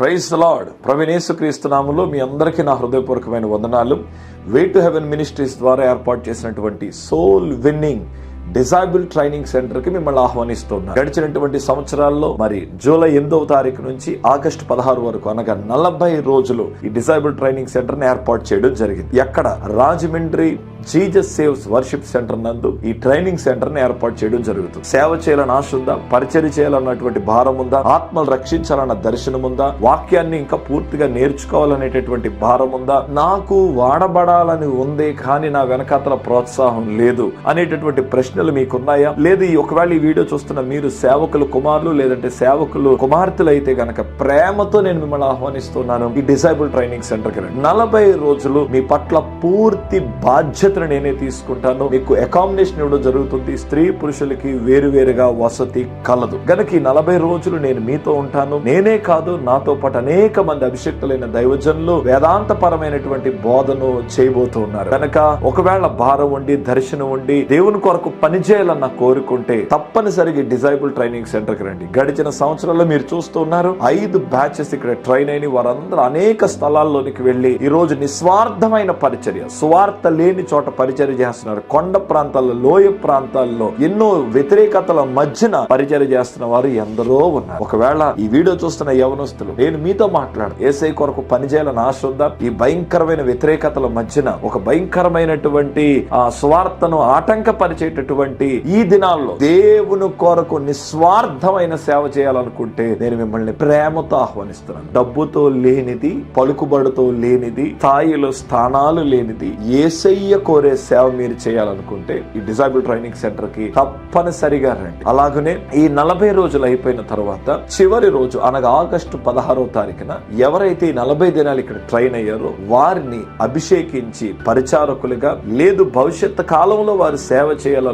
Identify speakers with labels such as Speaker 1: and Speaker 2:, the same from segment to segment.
Speaker 1: Praise lord ప్రవీణేశు క్రీస్తునాములో మీ అందరికీ నా హృదయపూర్వకమైన వందనాలు. వే టు హెవెన్ మినిస్ట్రీస్ ద్వారా ఏర్పాటు చేసినటువంటి సోల్ విన్నింగ్ డిజైబుల్ ట్రైనింగ్ సెంటర్కి మిమ్మల్ని ఆహ్వానిస్తున్నారు. గడిచినటువంటి సంవత్సరాల్లో మరి జూలై ఎనిమిదవ తారీఖు నుంచి ఆగస్టు పదహారు వరకు అనగా నలభై రోజులు ఈ డిజైబుల్ ట్రైనింగ్ సెంటర్ని ఏర్పాటు చేయడం జరిగింది. ఎక్కడ? Rajahmundry Jesus saves worship centre నందు ఈ ట్రైనింగ్ సెంటర్ని ఏర్పాటు చేయడం జరుగుతుంది. సేవ చేయాలని ఆశ ఉందా? పరిచయం చేయాలన్నటువంటి భారం ఉందా? ఆత్మలు రక్షించాలన్న దర్శనం ఉందా? వాక్యాన్ని ఇంకా పూర్తిగా నేర్చుకోవాలనేటటువంటి భారం ఉందా? నాకు వాడబడాలని ఉంది కానీ నా వెనకాతల ప్రోత్సాహం లేదు అనేటటువంటి ప్రశ్న ప్రశ్నలు మీకున్నాయా? లేదు ఈ ఒకవేళ ఈ వీడియో చూస్తున్న మీరు సేవకులు కుమారులు లేదంటే సేవకులు కుమార్తెలు అయితే గనక ప్రేమతో నేను మిమ్మల్ని ఆహ్వానిస్తున్నాను. ఈ డిసైబుల్ ట్రైనింగ్ సెంటర్కి రండి. నలభై రోజులు మీ పట్ల పూర్తి బాధ్యతను నేనే తీసుకుంటాను. మీకు అకామిడేషన్ ఇవ్వడం జరుగుతుంది. స్త్రీ పురుషులకి వేరువేరుగా వసతి కలదు. గనక ఈ నలభై రోజులు నేను మీతో ఉంటాను. నేనే కాదు నాతో పాటు అనేక మంది అభిషక్తులైన దైవజనులు వేదాంతపరమైనటువంటి బోధను చేయబోతూ ఉన్నారు. కనుక ఒకవేళ భారం ఉండి దర్శనం ఉండి దేవుని కొరకు పనిచేయాలన్న కోరుకుంటే తప్పనిసరిగా డిజైబుల్ ట్రైనింగ్ సెంటర్కి రండి. గడిచిన సంవత్సరాల్లో మీరు చూస్తున్నారు ఐదు బ్యాచెస్ ఇక్కడ ట్రైన్ అయిన వారందరూ అనేక స్థలాల్లోనికి వెళ్ళి ఈ రోజు నిస్వార్థమైన పరిచర్య స్వార్థ లేని చోట పరిచర్య చేస్తున్నారు. కొండ ప్రాంతాల్లో లోయ ప్రాంతాల్లో ఎన్నో వ్యతిరేకతల మధ్యన పరిచర్య చేస్తున్న వారు ఎందరో ఉన్నారు. ఒకవేళ ఈ వీడియో చూస్తున్న యవనస్తులు నేను మీతో మాట్లాడు ఏసై కొరకు పనిచేయాలని ఆశ ఉందా? ఈ భయంకరమైన వ్యతిరేకతల మధ్యన ఒక భయంకరమైనటువంటి ఆ స్వార్థను ఆటంకపరిచేటటువంటి ఈ దినాల్లో దేవుని కొరకు నిస్వార్థమైన సేవ చేయాలనుకుంటే నేను మిమ్మల్ని ప్రేమతో ఆహ్వానిస్తున్నాను. డబ్బుతో లేనిది పలుకుబడితో లేనిది స్థాయిలో స్థానాలు లేనిది ఏసయ్య కోరే సేవ మీరు చేయాలనుకుంటే ఈ డిజాబుల్ ట్రైనింగ్ సెంటర్కి తప్పనిసరిగా రండి. అలాగనే ఈ నలభై రోజులు అయిపోయిన తర్వాత చివరి రోజు అనగా ఆగస్టు పదహారవ తారీఖున ఎవరైతే ఈ నలభై దినాలు ఇక్కడ ట్రైన్ అయ్యారో వారిని అభిషేకించి పరిచారకులుగా లేదు భవిష్యత్ కాలంలో వారు సేవ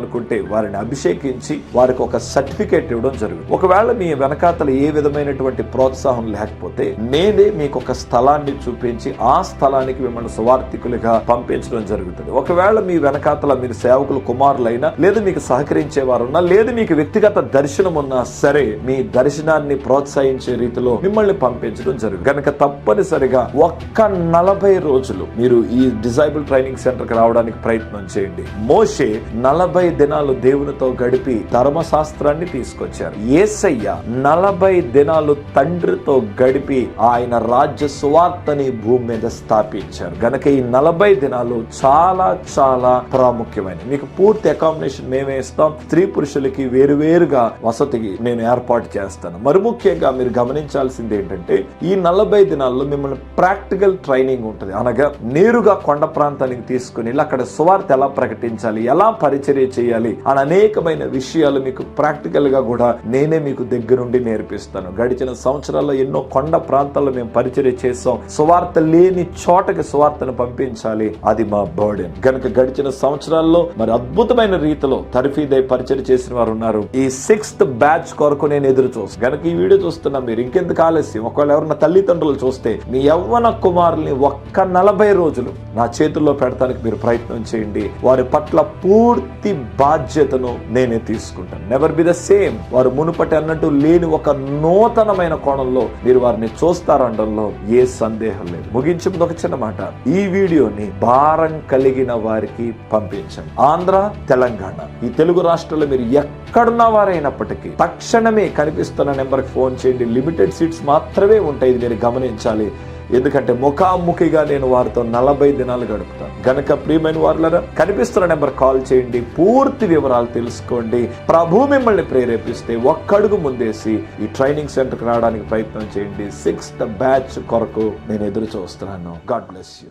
Speaker 1: చేయాలనుకుంటే వారిని అభిషేకించి వారికి ఒక సర్టిఫికేట్ ఇవ్వడం జరుగుతుంది. ఒకవేళ మీ వెనకాతల ఏ విధమైనటువంటి ప్రోత్సాహం లేకపోతే నేనే మీకు ఒక స్థలాన్ని చూపించి ఆ స్థలానికి మిమ్మల్ని సువార్థికులుగా పంపించడం జరుగుతుంది. ఒకవేళ మీ వెనకాతల మీరు సేవకులు కుమారులైనా లేదా మీకు సహకరించే వారున్నా లేదా లేదు మీకు వ్యక్తిగత దర్శనం ఉన్నా సరే మీ దర్శనాన్ని ప్రోత్సహించే రీతిలో మిమ్మల్ని పంపించడం జరుగుతుంది. కనుక తప్పనిసరిగా ఒక్క నలభై రోజులు మీరు ఈ డిజైబుల్ ట్రైనింగ్ సెంటర్కి రావడానికి ప్రయత్నం చేయండి. మోషే నలభై దినాలు దేవునితో గడిపి ధర్మశాస్త్రాన్ని తీసుకొచ్చారు. ఏసయ్య నలభై దినాలు తండ్రితో గడిపి ఆయన రాజ్య సువార్తని భూమి మీద స్థాపించారు. గనక ఈ నలభై దినాలు చాలా చాలా ప్రాముఖ్యమైనవి. మీకు పూర్తి అకామిడేషన్ మేమే ఇస్తాం. స్త్రీ పురుషులకి వేరువేరుగా వసతికి నేను ఏర్పాటు చేస్తాను. మరి ముఖ్యంగా మీరు గమనించాల్సింది ఏంటంటే ఈ నలభై దినాల్లో మిమ్మల్ని ప్రాక్టికల్ ట్రైనింగ్ ఉంటుంది. అనగా నేరుగా కొండ ప్రాంతానికి తీసుకుని వెళ్ళి అక్కడ సువార్త ఎలా ప్రకటించాలి ఎలా పరిచర్య చేయాలి అని అనేకమైన విషయాలు మీకు ప్రాక్టికల్గా కూడా నేనే మీకు దగ్గరుండి నేర్పిస్తాను. గడిచిన సంవత్సరాల్లో ఎన్నో కొండ ప్రాంతాల్లో మేము పరిచయం చేసాం సువార్త లేని చోటకి సువార్తను పంపించాలి. అది మా బర్డెన్ కనుక గడిచిన సంవత్సరాల్లో మరి అద్భుతమైన రీతిలో తరఫీదై పరిచయం చేసిన వారు ఉన్నారు. ఈ సిక్స్త్ బ్యాచ్ కొరకు నేను ఎదురు చూస్తాను. కనుక ఈ వీడియో చూస్తున్నా మీరు ఇంకెందుకు ఆలస్యం? ఒకవేళ ఎవరన్నా తల్లిదండ్రులు చూస్తే మీ యవ్వన కుమారుల్ని ఒక్క నలభై రోజులు నా చేతుల్లో పెడతానికి మీరు ప్రయత్నం చేయండి. వారి పట్ల పూర్తి బాధ్యతను నేనే తీసుకుంటాను. నెవర్ బి ద సేమ్ వారు మునుపటి అన్నట్టు లేని ఒక నూతనమైన కోణంలో మీరు వారిని చూస్తారనడంలో ఏ సందేహం లేదు. ముగించింది ఒక చిన్న మాట. ఈ వీడియోని భారం కలిగిన వారికి పంపించండి. ఆంధ్ర తెలంగాణ. ఈ తెలుగు రాష్ట్రాల్లో మీరు ఎక్కడున్న వారైనప్పటికీ తక్షణమే కనిపిస్తున్న నెంబర్కి ఫోన్ చేయండి. లిమిటెడ్ సీట్స్ మాత్రమే ఉంటాయి. ఇది మీరు గమనించాలి. ఎందుకంటే ముఖాముఖిగా నేను వారితో నలభై దినాలు గడుపుతాను. గనక ప్రియమైన వారులరా కనిపిస్తున్న నెంబర్ కాల్ చేయండి పూర్తి వివరాలు తెలుసుకోండి. ప్రభు మిమ్మల్ని ప్రేరేపిస్తే ఒక్కడుగు ముందేసి ఈ ట్రైనింగ్ సెంటర్కి రావడానికి ప్రయత్నం చేయండి. సిక్స్త్ బ్యాచ్ కొరకు నేను ఎదురు చూస్తున్నాను. God bless you.